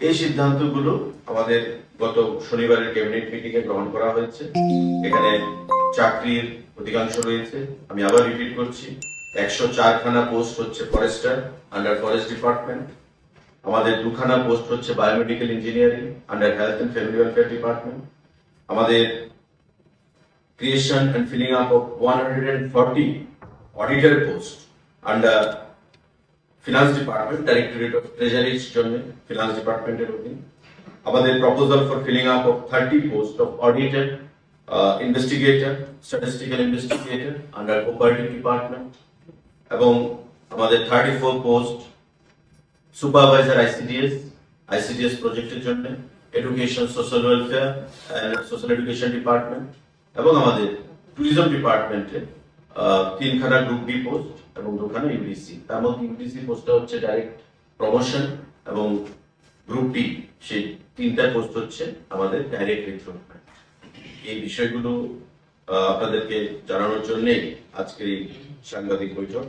এই সিদ্ধান্তগুলো আমাদের গত শনিবারের ক্যাবিনেট মিটিং এ গ্রহণ করা হয়েছে। এখানে চাকরির অধিকাংশ রয়েছে। আমি আবার রিপিট করছি, একশো চারখানা পোস্ট হচ্ছে ফরেস্টার আন্ডার ফরেস্ট ডিপার্টমেন্ট আমাদের দুখানা পোস্ট হচ্ছে biomedical engineering under health and family welfare department আমাদের creation and filling up of 140 auditor posts under finance department, directorate of treasury's জন্য department এর অধীন আমাদের for filling up of 30 posts of auditor, uh, investigator, statistical investigator under cooperative department এবং আমাদের 34 post supervisor ICDS ICDS প্রজেক্টের জন্য education social welfare social education department এবং আমাদের ট্যুরিজম ডিপার্টমেন্টে তিনখানা গ্রুপ বি পোস্ট এবং দুখানা ইউডিসি তার মধ্যে ইউডিসি পোস্টটা হচ্ছে ডাইরেক্ট প্রমোশন এবং গ্রুপ ডি সেই তিনটা পোস্ট হচ্ছে আমাদের ডাইরেক্ট রিক্রুটমেন্ট এই বিষয়গুলো আপনাদেরকে জানানোর জন্যে আজকের এই সাংবাদিক বৈঠক।